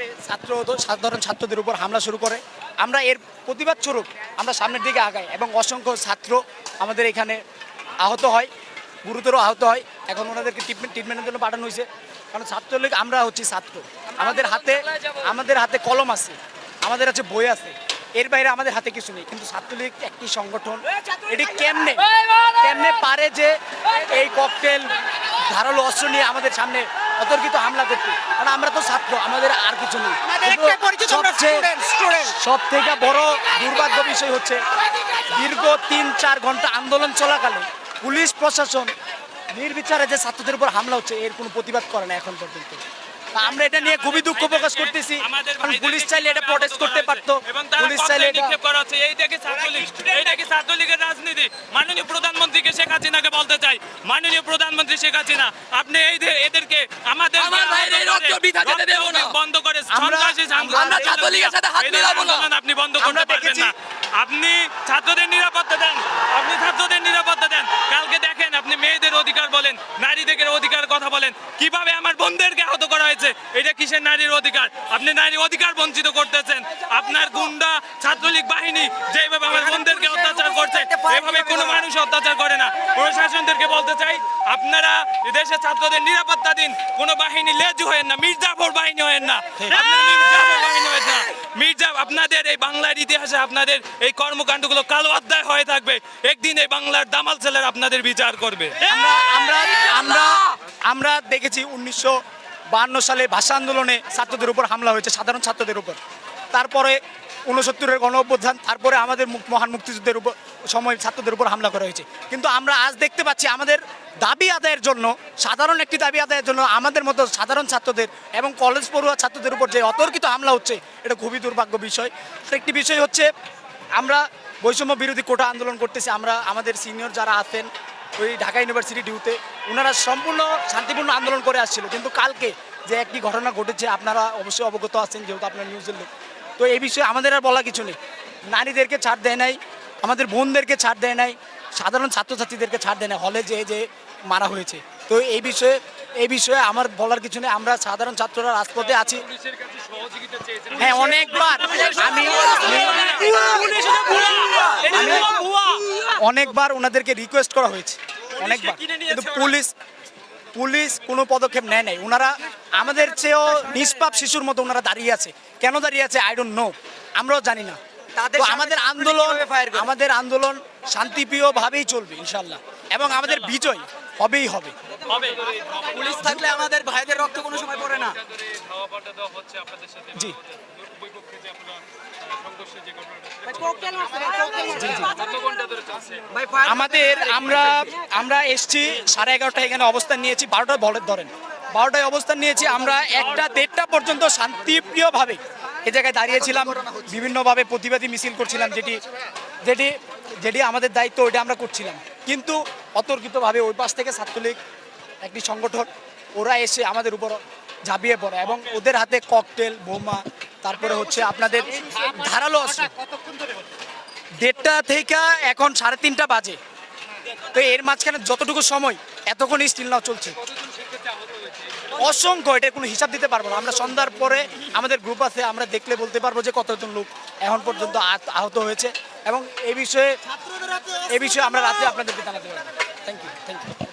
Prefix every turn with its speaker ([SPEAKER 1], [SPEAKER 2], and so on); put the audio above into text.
[SPEAKER 1] বিভিন্নভাবে ছাত্র সাধারণ ছাত্রদের উপর হামলা শুরু করে। আমরা এর প্রতিবাদ স্বরূপ আমরা সামনের দিকে আগাই এবং অসংখ্য ছাত্র আমাদের এখানে আহত হয়, গুরুতর আহত হয়। এখন ওনাদেরকে ট্রিটমেন্ট ট্রিটমেন্টের জন্য পাঠানো হয়েছে। কারণ ছাত্রলীগ, আমরা হচ্ছি ছাত্র। আমাদের হাতে আমাদের হাতে কলম আছে, আমাদের আছে বই আছে। এর বাইরে আমাদের হাতে কিছু নেই। কিন্তু ছাত্রলীগ একটি সংগঠন, এটি কেমনে কেমনে পারে যে এই ককটেল ধারালো অস্ত্র নিয়ে আমাদের সামনে অতর্কিত হামলা করতে। কারণ আমরা তো ছাত্র আমাদের আর কিছু নেই। সব থেকে বড় দুর্ভাগ্য বিষয় হচ্ছে দীর্ঘ তিন চার ঘণ্টা আন্দোলন চলাকালে পুলিশ প্রশাসন নির্বিচারে যে ছাত্রদের উপর হামলা হচ্ছে এর কোনো প্রতিবাদ করে না এখন পর্যন্ত। আমরা এটা নিয়ে খুবই দুঃখ প্রকাশ করতেছি। কারণ পুলিশ চাইলে এটা প্রটেস্ট করতে পারতো। পুলিশ চাইলে এটা
[SPEAKER 2] নিক্ষেপ করা হচ্ছে। এইটাকে ছাত্রলীগ এইটাকে ছাত্রলীগের রাজনীতি। মাননীয় প্রধানমন্ত্রীকে শেখ হাসিনাকে বলতে চাই। মাননীয় প্রধানমন্ত্রী শেখ হাসিনা আপনি এই আমাদের
[SPEAKER 3] আমার ভাইয়ের এই রক্ত বৃথা যেতে দেব না।
[SPEAKER 2] বন্ধ করে
[SPEAKER 1] আমরা-
[SPEAKER 2] সন্ত্রাসী
[SPEAKER 1] আমরা
[SPEAKER 3] ছাত্রলীগের সাথে হাত মিলাবো না।
[SPEAKER 2] আপনি বন্ধ
[SPEAKER 1] আমরা
[SPEAKER 2] করতে পারবেন না। আপনি ছাত্রদের নিরাপত্তা দেন। আপনি ছাত্রদের নিরাপত্তা দেন। কালকে দেখেন আপনি মেয়েদের অধিকার বলেন নারীদের অধিকার কথা বলেন। কীভাবে আমার বন্ধুদেরকে আহত হয়েছে এটা কিসের নারীর অধিকার? আপনি নারীর অধিকার বঞ্চিত করতেছেন। আপনার গুন্ডা ছাত্রলীগ বাহিনী যেভাবে আমার বোনদেরকে অত্যাচার করছে এভাবে কোনো মানুষ অত্যাচার করে না। প্রশাসনদেরকে বলতে চাই আপনারা দেশের ছাত্রদের নিরাপত্তা দিন কোনো বাহিনী লেজু হয়েন না মির্জাফর বাহিনী হয়েন না। মির্জাফর বাহিনী হয়েন না। মির্জা আপনাদের এই বাংলার ইতিহাসে আপনাদের এই কর্মকাণ্ডগুলো কালো অধ্যায় হয়ে থাকবে। একদিন এই বাংলার দামাল ছেলের আপনাদের বিচার করবে।
[SPEAKER 1] আমরা আমরা আমরা আমরা দেখেছি উনিশশো বাহান্ন সালে ভাষা আন্দোলনে ছাত্রদের উপর হামলা হয়েছে, সাধারণ ছাত্রদের উপর। তারপরে উনসত্তরের গণ অভ্যুত্থান তারপরে আমাদের মহান মুক্তিযুদ্ধের উপর সময় ছাত্রদের উপর হামলা করা হয়েছে। কিন্তু আমরা আজ দেখতে পাচ্ছি আমাদের দাবি আদায়ের জন্য, সাধারণ একটি দাবি আদায়ের জন্য আমাদের মতো সাধারণ ছাত্রদের এবং কলেজ পড়ুয়া ছাত্রদের উপর যে অতর্কিত হামলা হচ্ছে, এটা খুবই দুর্ভাগ্য বিষয়। আরেকটি বিষয় হচ্ছে, আমরা বৈষম্য বিরোধী কোটা আন্দোলন করতেছি, আমরা আমাদের সিনিয়র যারা আছেন ওই ঢাকা ইউনিভার্সিটি ডিউতে ওনারা সম্পূর্ণ শান্তিপূর্ণ আন্দোলন করে আসছিল। কিন্তু কালকে যে একটি ঘটনা ঘটেছে আপনারা অবশ্যই অবগত আছেন যেহেতু আপনার নিউজের লোক। তো এই বিষয়ে আমাদের আর বলা কিছু নেই। নারীদেরকে ছাড় দেয় নাই আমাদের বোনদেরকে ছাড় দেয় নাই সাধারণ ছাত্রছাত্রীদেরকে ছাড় দেয় না হলে যে যে মারা হয়েছে। তো এই বিষয়ে এই বিষয়ে আমার বলার কিছু নেই। আমরা সাধারণ ছাত্ররা রাজপথে আছি। হ্যাঁ অনেকবার। আমি অনেকবার ওনাদেরকে রিকোয়েস্ট করা হয়েছে। অনেকবার। কিন্তু পুলিশ পুলিশ কোনো পদক্ষেপ নেয় নাই। ওনারা আমাদের চেয়েও নিষ্পাপ শিশুর মতো ওনারা দাঁড়িয়ে আছে। কেন দাঁড়িয়ে আছে? আই ডোন্ট নো আমরাও জানি না। তো আমাদের আন্দোলন আমাদের আন্দোলন শান্তিপ্রিয় ভাবেই চলবে ইনশাল্লাহ এবং আমাদের বিজয় হবেই হবে।
[SPEAKER 3] পুলিশ থাকলে আমাদের ভাইদের রক্ত কোনো সময় পড়ে না।
[SPEAKER 1] জি। আমাদের আমরা আমরা এসছি সাড়ে এগারোটা এখানে অবস্থান নিয়েছি বারোটা বলের ধরেন। বারোটায় অবস্থান নিয়েছি, আমরা একটা দেড়টা পর্যন্ত শান্তিপ্রিয়ভাবে এ জায়গায় দাঁড়িয়েছিলাম, বিভিন্নভাবে প্রতিবাদী মিছিল করছিলাম, যেটি যেটি যেটি আমাদের দায়িত্ব, ওইটা আমরা করছিলাম। কিন্তু অতর্কিতভাবে ওই পাশ থেকে ছাত্রলীগ একটি সংগঠন, ওরা এসে আমাদের উপর ঝাঁপিয়ে পড়ে এবং ওদের হাতে ককটেল বোমা, তারপরে হচ্ছে আপনাদের ধারালো অস্ত্র। দেড়টা থেকে এখন সাড়ে তিনটা বাজে। তো এর মাঝখানে যতটুকু সময় এতক্ষণ স্টিল নাও চলছে। অসংখ্য, এটা কোনো হিসাব দিতে পারব না। আমরা সন্ধ্যার পরে আমাদের গ্রুপ আছে, আমরা দেখলে বলতে পারব যে কতজন লোক এখন পর্যন্ত আহত- হয়েছে। এবং এ বিষয়ে এ বিষয়ে আমরা রাতে আপনাদেরকে জানাতে পারব। Thank you thank you